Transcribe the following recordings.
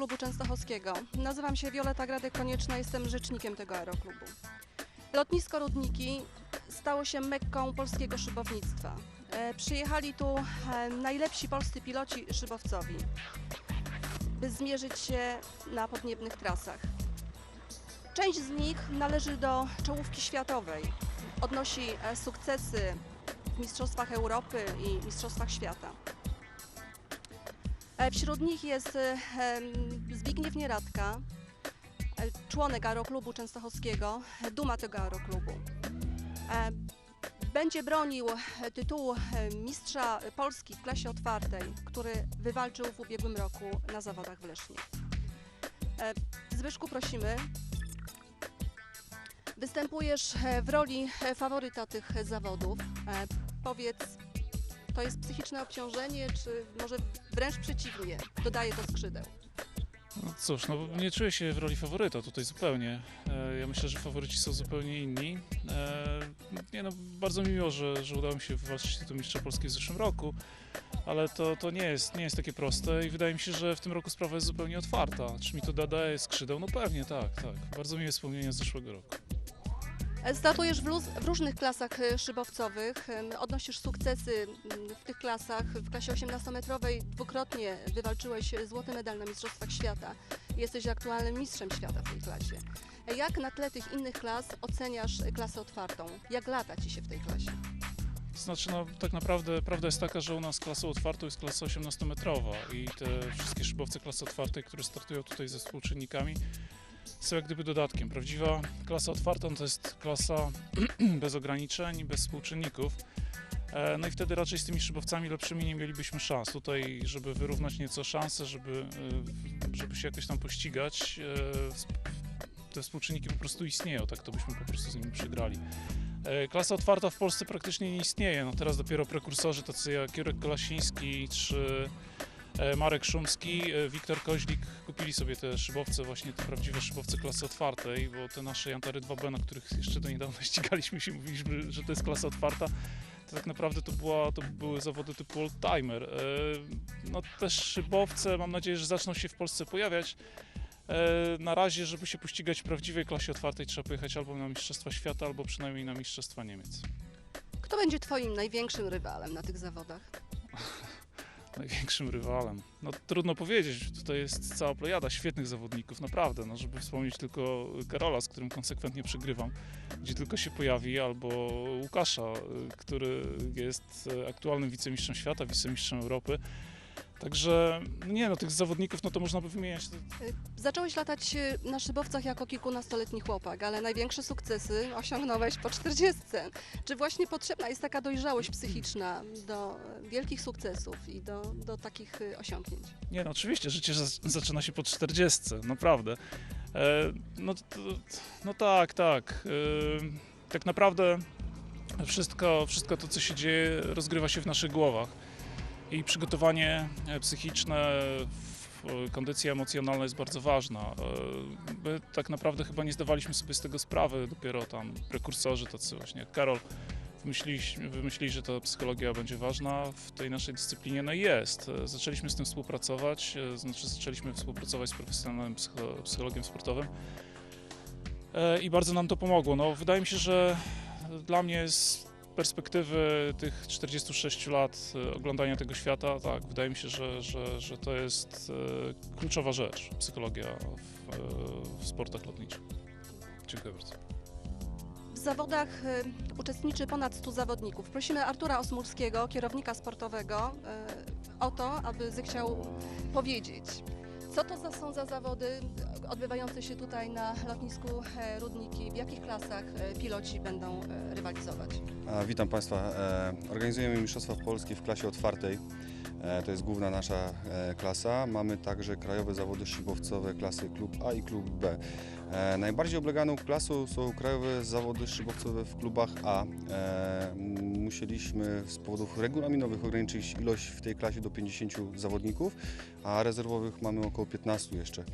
Aeroklubu Częstochowskiego. Nazywam się Wioleta Gradek-Konieczna, jestem rzecznikiem tego aeroklubu. Lotnisko Rudniki stało się mekką polskiego szybownictwa. E, Przyjechali tu e, najlepsi polscy piloci szybowcowi, by zmierzyć się na podniebnych trasach. Część z nich należy do czołówki światowej. Odnosi e, sukcesy w Mistrzostwach Europy i Mistrzostwach Świata. E, Wśród nich jest e, Zbigniew Nieradka, e, członek Aeroklubu Częstochowskiego, duma tego aeroklubu. Będzie bronił tytułu mistrza Polski w klasie otwartej, który wywalczył w ubiegłym roku na zawodach w Lesznie. Zbyszku, prosimy. Występujesz w roli faworyta tych zawodów. Powiedz, to jest psychiczne obciążenie, czy może wręcz przeciwnie, dodaje to skrzydeł? No cóż, no nie czuję się w roli faworyta tutaj zupełnie. E, Ja myślę, że faworyci są zupełnie inni. E, Nie no, bardzo mi miło, że, że udało mi się wywalczyć tytuł mistrza Polski w zeszłym roku, ale to, to nie, jest, nie jest takie proste i wydaje mi się, że w tym roku sprawa jest zupełnie otwarta. Czy mi to dodaje skrzydeł? No pewnie, tak, tak. Bardzo miłe wspomnienia z zeszłego roku. Startujesz w, luz, w różnych klasach e, szybowcowych, odnosisz sukcesy m, w tych klasach. W klasie 18-metrowej dwukrotnie wywalczyłeś złoty medal na Mistrzostwach Świata. Jesteś aktualnym mistrzem świata w tej klasie. Jak na tle tych innych klas oceniasz klasę otwartą? Jak lata Ci się w tej klasie? Znaczy, no tak naprawdę prawda jest taka, że u nas klasą otwartą jest klasa 18-metrowa i te wszystkie szybowce klasy otwartej, które startują tutaj ze współczynnikami, są jak gdyby dodatkiem. Prawdziwa klasa otwarta no to jest klasa bez ograniczeń, bez współczynników. E, No i wtedy raczej z tymi szybowcami lepszymi nie mielibyśmy szans. Tutaj, żeby wyrównać nieco szanse, żeby, e, żeby się jakoś tam pościgać, e, te współczynniki po prostu istnieją, tak to byśmy po prostu z nimi przegrali. Klasa otwarta w Polsce praktycznie nie istnieje. No teraz dopiero prekursorzy tacy jak Jurek Kolasiński czy Marek Szumski, e, Wiktor Koźlik kupili sobie te szybowce, właśnie te prawdziwe szybowce klasy otwartej, bo te nasze Jantary 2B, na których jeszcze do niedawna ścigaliśmy się, mówiliśmy, że to jest klasa otwarta, to tak naprawdę to, była, to były zawody typu oldtimer. E, No te szybowce mam nadzieję, że zaczną się w Polsce pojawiać. E, Na razie, żeby się pościgać w prawdziwej klasie otwartej, trzeba pojechać albo na Mistrzostwa Świata, albo przynajmniej na Mistrzostwa Niemiec. Kto będzie Twoim największym rywalem na tych zawodach? Największym rywalem. No trudno powiedzieć, tutaj jest cała plejada świetnych zawodników, naprawdę. No, żeby wspomnieć tylko Karola, z którym konsekwentnie przegrywam, gdzie tylko się pojawi, albo Łukasza, y, który jest y, aktualnym wicemistrzem świata, wicemistrzem Europy. Także no nie no, tych zawodników no to można by wymieniać. Zacząłeś latać e, na szybowcach jako kilkunastoletni chłopak, ale największe sukcesy osiągnąłeś po 40. Czy właśnie potrzebna jest taka dojrzałość psychiczna do wielkich sukcesów i do, do takich e, osiągnięć? Nie no, oczywiście, życie za- zaczyna się po 40, naprawdę. E, no, to, no tak, tak. E, tak naprawdę wszystko, wszystko to, co się dzieje, rozgrywa się w naszych głowach. I przygotowanie e, psychiczne, w- kondycja emocjonalna jest bardzo ważna. E, My tak naprawdę chyba nie zdawaliśmy sobie z tego sprawy, dopiero tam prekursorzy tacy właśnie jak Karol wymyślili, że ta psychologia będzie ważna w tej naszej dyscyplinie. No i jest. E, Zaczęliśmy z tym współpracować, e, znaczy zaczęliśmy współpracować z profesjonalnym psycho- psychologiem sportowym E, i bardzo nam to pomogło. No, wydaje mi się, że dla mnie z perspektywy tych 46 lat e, oglądania tego świata, tak, wydaje mi się, że, że, że to jest e, kluczowa rzecz, psychologia w, e, w sportach lotniczych. Dziękuję bardzo. W zawodach uczestniczy ponad 100 zawodników. Prosimy Artura Osmulskiego, kierownika sportowego, o to, aby zechciał powiedzieć, co to są za zawody odbywające się tutaj na lotnisku e, Rudniki, w jakich klasach e, piloci będą e, rywalizować. Witam Państwa. Organizujemy Mistrzostwa Polski w klasie otwartej. To jest główna nasza klasa. Mamy także krajowe zawody szybowcowe klasy klub A i klub B. Najbardziej obleganą klasą są krajowe zawody szybowcowe w klubach A. Musieliśmy z powodów regulaminowych ograniczyć ilość w tej klasie do 50 zawodników, a rezerwowych mamy około 15 jeszcze.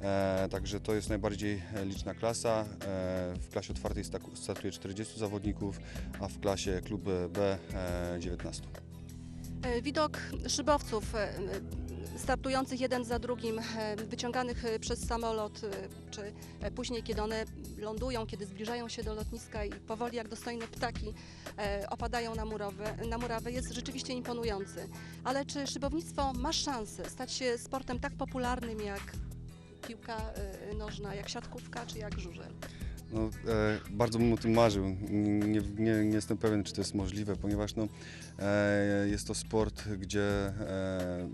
E, Także to jest najbardziej liczna klasa. E, W klasie otwartej startuje 40 zawodników, a w klasie klub B e, 19. E, Widok szybowców e, startujących jeden za drugim, e, wyciąganych e, przez samolot, e, czy później, kiedy one lądują, kiedy zbliżają się do lotniska i powoli jak dostojne ptaki opadają na, murowę, na murawę, jest rzeczywiście imponujący. Ale czy szybownictwo ma szansę stać się sportem tak popularnym jak piłka nożna, jak siatkówka czy jak żużel? No, e, bardzo bym o tym marzył. Nie, nie, nie jestem pewien, czy to jest możliwe, ponieważ no, e, jest to sport, gdzie e,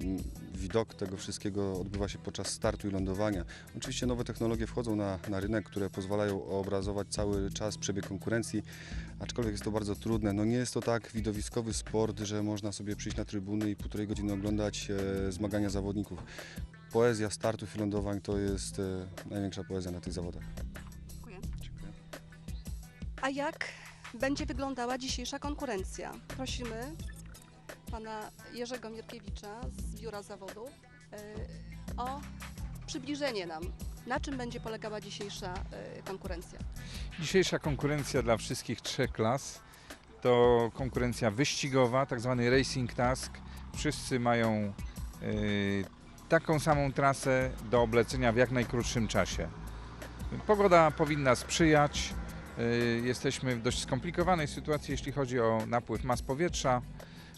widok tego wszystkiego odbywa się podczas startu i lądowania. Oczywiście nowe technologie wchodzą na, na rynek, które pozwalają obrazować cały czas przebieg konkurencji, aczkolwiek jest to bardzo trudne. No, nie jest to tak widowiskowy sport, że można sobie przyjść na trybuny i półtorej godziny oglądać e, zmagania zawodników. Poezja startów i lądowań to jest e, największa poezja na tych zawodach. A jak będzie wyglądała dzisiejsza konkurencja? Prosimy pana Jerzego Mierkiewicza z Biura Zawodów e, o przybliżenie nam, na czym będzie polegała dzisiejsza e, konkurencja. Dzisiejsza konkurencja dla wszystkich trzech klas to konkurencja wyścigowa, tak zwany Racing Task. Wszyscy mają y, taką samą trasę do oblecenia w jak najkrótszym czasie. Pogoda powinna sprzyjać. Y, jesteśmy w dość skomplikowanej sytuacji, jeśli chodzi o napływ mas powietrza,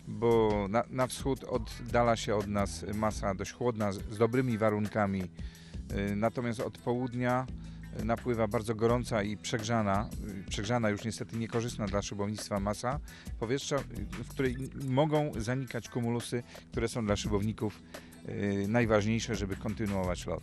bo na, na wschód oddala się od nas masa dość chłodna, z, z dobrymi warunkami. Y, natomiast od południa napływa bardzo gorąca i przegrzana, y, przegrzana już niestety niekorzystna dla szybownictwa masa powietrza, w której mogą zanikać kumulusy, które są dla szybowników najważniejsze, żeby kontynuować lot.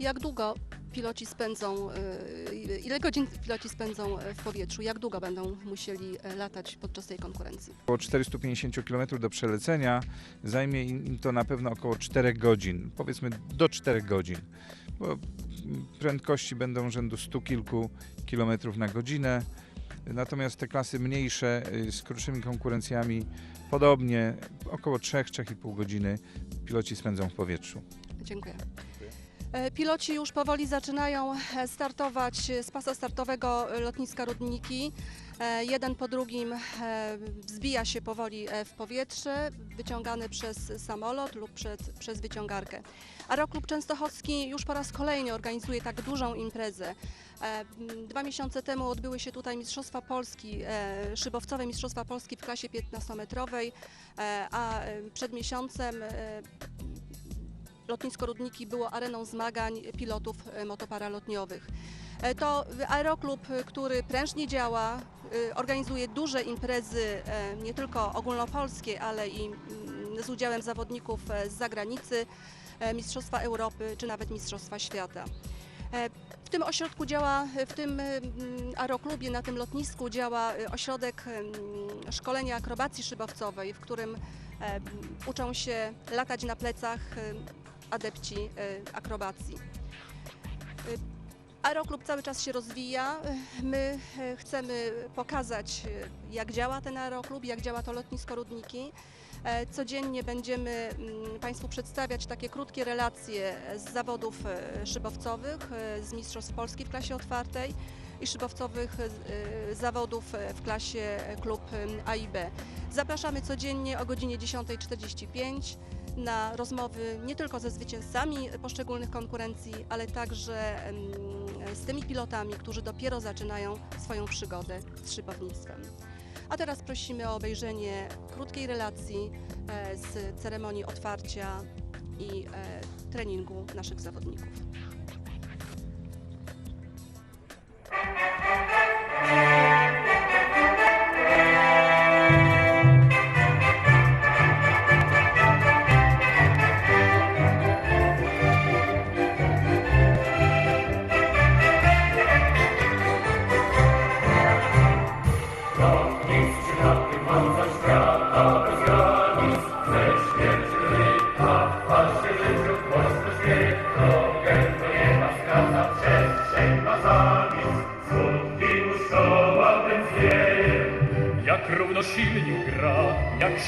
Jak długo piloci spędzą, e, ile godzin piloci spędzą e, w powietrzu? Jak długo będą musieli e, latać podczas tej konkurencji? Około 450 km do przelecenia zajmie im to na pewno około 4 godzin, powiedzmy do 4 godzin, bo prędkości będą rzędu 100 kilku kilometrów na godzinę. Natomiast te klasy mniejsze y, z krótszymi konkurencjami podobnie około 3-3,5 godziny piloci spędzą w powietrzu. Dziękuję. E, Piloci już powoli zaczynają e, startować z pasa startowego lotniska Rudniki. E, Jeden po drugim wzbija się powoli w powietrze, wyciągany przez samolot lub przed, przez wyciągarkę. Aeroklub Częstochowski już po raz kolejny organizuje tak dużą imprezę. Dwa miesiące temu odbyły się tutaj Mistrzostwa Polski, szybowcowe Mistrzostwa Polski w klasie 15-metrowej, e, a przed miesiącem Lotnisko Rudniki było areną zmagań pilotów e, motoparalotniowych. E, To aeroklub, który prężnie działa, e, organizuje duże imprezy, nie tylko ogólnopolskie, ale i mm, z udziałem zawodników z zagranicy, Mistrzostwa Europy czy nawet Mistrzostwa Świata. W tym ośrodku działa, w tym mm, aeroklubie, na tym lotnisku działa ośrodek mm, szkolenia akrobacji szybowcowej, w którym uczą się latać na plecach adepci e, akrobacji. E, Aeroklub cały czas się rozwija. E, My chcemy pokazać, jak działa ten aeroklub, jak działa to lotnisko Rudniki. Codziennie będziemy mm, Państwu przedstawiać takie krótkie relacje z zawodów szybowcowych, z Mistrzostw Polski w klasie otwartej i szybowcowych zawodów w klasie klub A i B. Zapraszamy codziennie o godzinie 10.45 na rozmowy nie tylko ze zwycięzcami poszczególnych konkurencji, ale także z tymi pilotami, którzy dopiero zaczynają swoją przygodę z szybownictwem. A teraz prosimy o obejrzenie krótkiej relacji e, z ceremonii otwarcia i e, treningu naszych zawodników.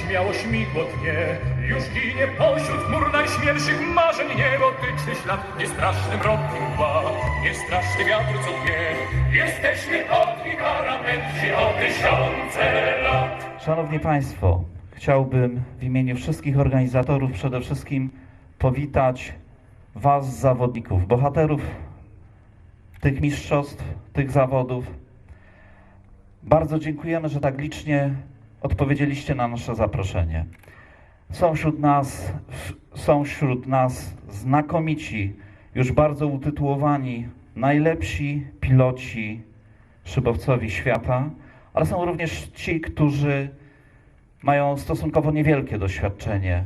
Śmiało śmigło tnie, już ginie pośród chmur najśmielszych marzeń niebotyczny ślad, nie straszny mrok i mgła, nie straszny wiatr co dnie. Jesteśmy od i paramenci o tysiące lat. Szanowni Państwo, chciałbym w imieniu wszystkich organizatorów przede wszystkim powitać Was, zawodników, bohaterów tych mistrzostw, tych zawodów. Bardzo dziękujemy, że tak licznie odpowiedzieliście na nasze zaproszenie. Są wśród nas, są wśród nas znakomici, już bardzo utytułowani, najlepsi piloci szybowcowi świata, ale są również ci, którzy mają stosunkowo niewielkie doświadczenie.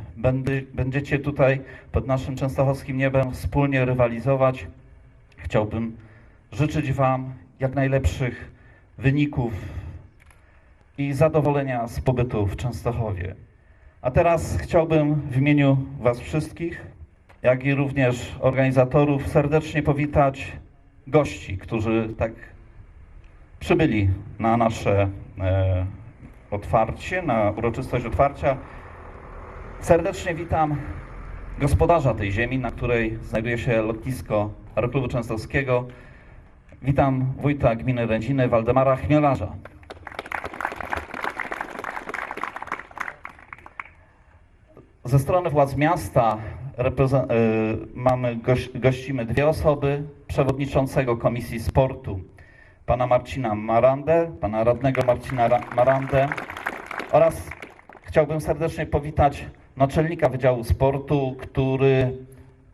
Będziecie tutaj pod naszym częstochowskim niebem wspólnie rywalizować. Chciałbym życzyć Wam jak najlepszych wyników i zadowolenia z pobytu w Częstochowie. A teraz chciałbym w imieniu Was wszystkich, jak i również organizatorów serdecznie powitać gości, którzy tak przybyli na nasze e, otwarcie, na uroczystość otwarcia. Serdecznie witam gospodarza tej ziemi, na której znajduje się lotnisko Aeroklubu Częstochowskiego. Witam wójta gminy Rędziny Waldemara Chmielarza. Ze strony władz miasta y, mamy goś- gościmy dwie osoby, przewodniczącego Komisji Sportu, pana Marcina Marandę, pana radnego Marcina Ra- Marandę oraz chciałbym serdecznie powitać naczelnika Wydziału Sportu, który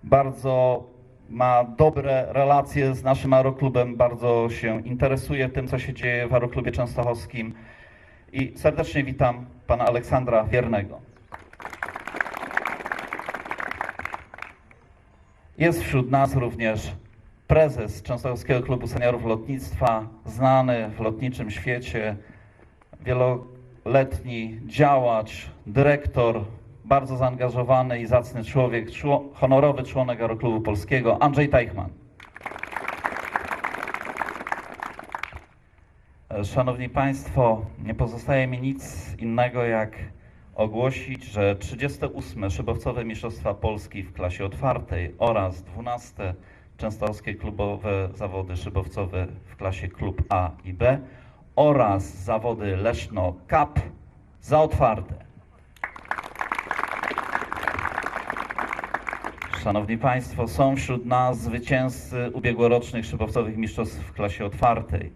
bardzo ma dobre relacje z naszym aeroklubem, bardzo się interesuje tym, co się dzieje w aeroklubie częstochowskim i serdecznie witam pana Aleksandra Wiernego. Jest wśród nas również prezes Częstochowskiego Klubu Seniorów Lotnictwa, znany w lotniczym świecie, wieloletni działacz, dyrektor, bardzo zaangażowany i zacny człowiek, czło, honorowy członek Aeroklubu Polskiego, Andrzej Teichmann. E, Szanowni Państwo, nie pozostaje mi nic innego jak ogłosić, że 38. Szybowcowe Mistrzostwa Polski w klasie otwartej oraz 12. Częstochowskie klubowe zawody szybowcowe w klasie klub A i B oraz zawody Leszno Cup za otwarte. Szanowni Państwo, są wśród nas zwycięzcy ubiegłorocznych szybowcowych mistrzostw w klasie otwartej.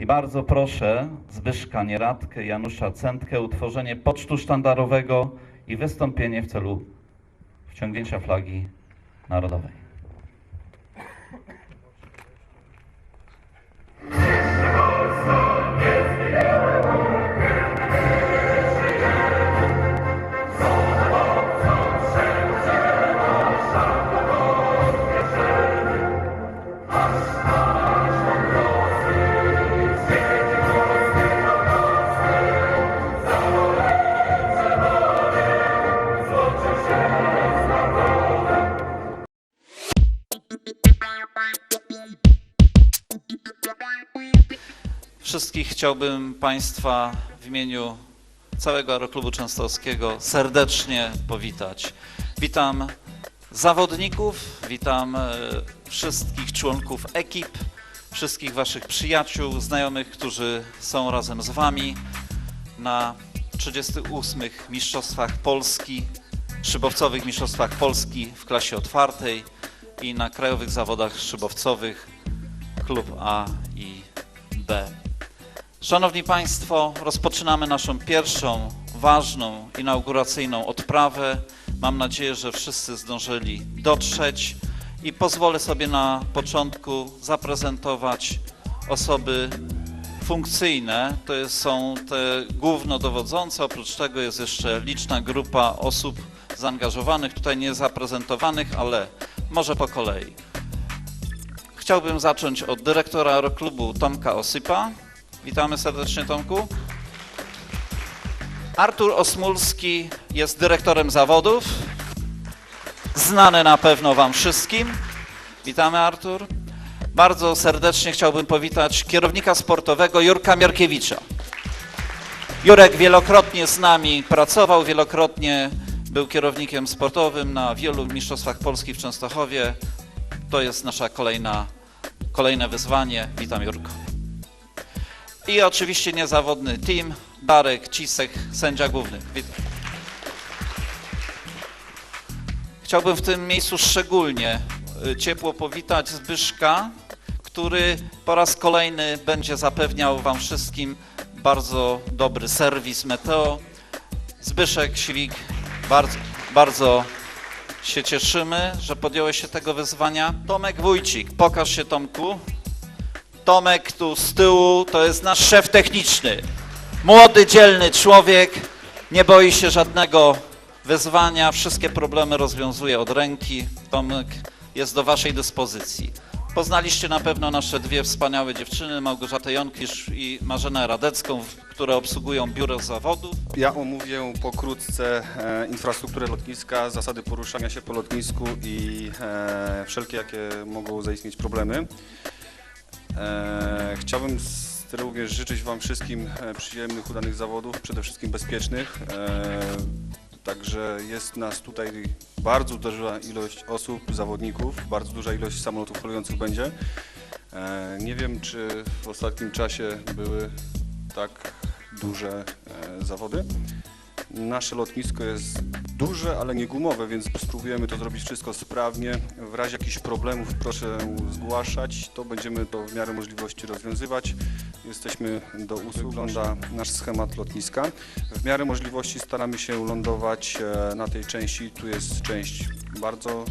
I bardzo proszę Zbyszka Nieradkę, Janusza Centkę utworzenie pocztu sztandarowego i wystąpienie w celu wciągnięcia flagi narodowej. Wszystkich chciałbym Państwa w imieniu całego Aeroklubu Częstochowskiego serdecznie powitać. Witam zawodników, witam e, wszystkich członków ekip, wszystkich Waszych przyjaciół, znajomych, którzy są razem z Wami na 38. Mistrzostwach Polski, szybowcowych Mistrzostwach Polski w klasie otwartej i na krajowych zawodach szybowcowych klub A i B. Szanowni Państwo, rozpoczynamy naszą pierwszą ważną inauguracyjną odprawę. Mam nadzieję, że wszyscy zdążyli dotrzeć i pozwolę sobie na początku zaprezentować osoby funkcyjne. To są te głównodowodzące, oprócz tego jest jeszcze liczna grupa osób zaangażowanych, tutaj nie zaprezentowanych, ale może po kolei. Chciałbym zacząć od dyrektora aeroklubu Tomka Osypa. Witamy serdecznie Tomku. Artur Osmulski jest dyrektorem zawodów. Znany na pewno Wam wszystkim. Witamy Artur. Bardzo serdecznie chciałbym powitać kierownika sportowego Jurka Miarkiewicza. Jurek wielokrotnie z nami pracował, wielokrotnie był kierownikiem sportowym na wielu mistrzostwach Polski w Częstochowie. To jest nasza kolejna, kolejne wyzwanie. Witam Jurko. I oczywiście niezawodny team, Darek Cisek, sędzia główny. Witam. Chciałbym w tym miejscu szczególnie y, ciepło powitać Zbyszka, który po raz kolejny będzie zapewniał Wam wszystkim bardzo dobry serwis Meteo. Zbyszek Świk, bardzo, bardzo się cieszymy, że podjąłeś się tego wyzwania. Tomek Wójcik, pokaż się Tomku. Tomek tu z tyłu to jest nasz szef techniczny. Młody, dzielny człowiek, nie boi się żadnego wyzwania, wszystkie problemy rozwiązuje od ręki. Tomek jest do Waszej dyspozycji. Poznaliście na pewno nasze dwie wspaniałe dziewczyny, Małgorzatę Jonkisz i Marzenę Radecką, które obsługują biuro zawodów. Ja omówię pokrótce e, infrastrukturę lotniska, zasady poruszania się po lotnisku i e, wszelkie jakie mogą zaistnieć problemy. E, chciałbym z, również życzyć Wam wszystkim e, przyjemnych, udanych zawodów, przede wszystkim bezpiecznych. E, także jest nas tutaj bardzo duża ilość osób, zawodników, bardzo duża ilość samolotów polujących będzie. Nie wiem, czy w ostatnim czasie były tak duże zawody. Nasze lotnisko jest duże, ale nie gumowe, więc spróbujemy to zrobić wszystko sprawnie. W razie jakichś problemów proszę zgłaszać, to będziemy to w miarę możliwości rozwiązywać. Jesteśmy do usług, wygląda nasz schemat lotniska. W miarę możliwości staramy się lądować e, na tej części, tu jest część bardzo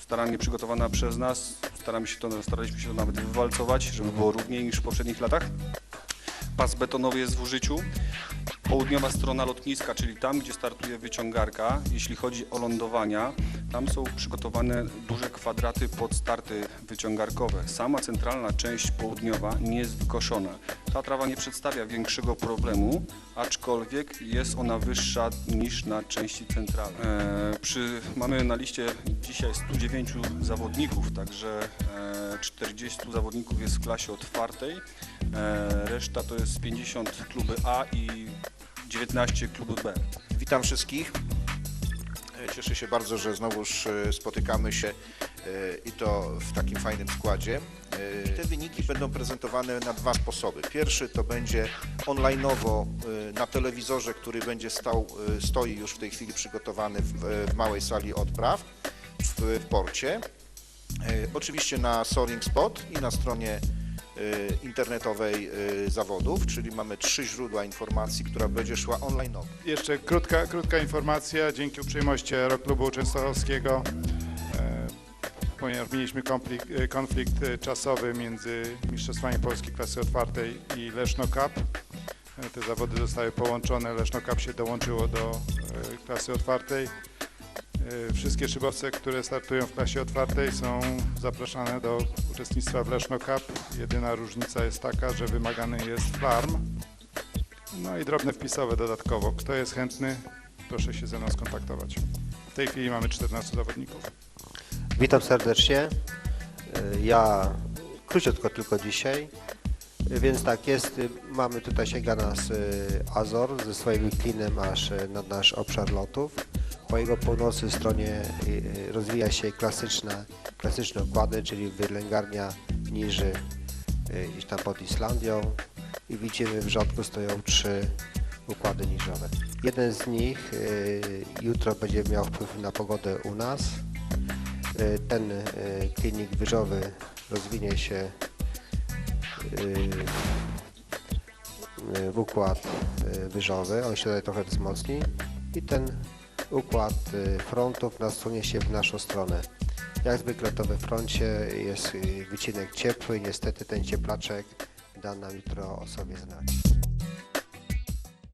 starannie przygotowana przez nas. Staramy się to, staraliśmy się to nawet wywalcować, żeby było równiej niż w poprzednich latach. Pas betonowy jest w użyciu. Południowa strona lotniska, czyli tam, gdzie startuje wyciągarka, jeśli chodzi o lądowania, tam są przygotowane duże kwadraty pod starty wyciągarkowe. Sama centralna część południowa nie jest wykoszona. Ta trawa nie przedstawia większego problemu, aczkolwiek jest ona wyższa niż na części centralnej. E, przy, mamy na liście dzisiaj 109 zawodników, także e, 40 zawodników jest w klasie otwartej. E, reszta to jest 50 kluby A i 19 kluby B. Witam wszystkich. E, Cieszę się bardzo, że znowuż e, spotykamy się e, i to w takim fajnym składzie. Te wyniki będą prezentowane na dwa sposoby. Pierwszy to będzie onlineowo na telewizorze, który będzie stał, stoi już w tej chwili przygotowany w, małej sali odpraw w, porcie. Oczywiście na Soaring Spot i na stronie internetowej e, zawodów, czyli mamy trzy źródła informacji, która będzie szła online. Jeszcze krótka, krótka informacja. Dzięki uprzejmości Aeroklubu Częstochowskiego, e, ponieważ mieliśmy konflikt, e, konflikt e, czasowy między Mistrzostwami Polski klasy otwartej i Leszno Cup. Te zawody zostały połączone, Leszno Cup się dołączyło do klasy otwartej. Wszystkie szybowce, które startują w klasie otwartej są zapraszane do uczestnictwa w Leszno Cup. Jedyna różnica jest taka, że wymagany jest farm. No i drobne wpisowe dodatkowo. Kto jest chętny, proszę się ze mną skontaktować. W tej chwili mamy 14 zawodników. Witam serdecznie. Ja króciutko tylko dzisiaj. Więc tak jest, mamy tutaj sięga nas y, Azor ze swoim klinem aż y, nad nasz obszar lotów. Po jego północnej stronie y, y, rozwija się klasyczne, klasyczne układy, czyli wylęgarnia niży y, gdzieś tam pod Islandią i widzimy w rządku stoją trzy układy niżowe. Jeden z nich jutro będzie miał wpływ na pogodę u nas. Ten klinik wyżowy rozwinie się w układ wyżowy, on się tutaj trochę wzmocni i ten układ y, frontów nasunie się w naszą stronę. Jak zwykle to we froncie jest y, wycinek ciepły, niestety ten cieplaczek da nam jutro o sobie znać.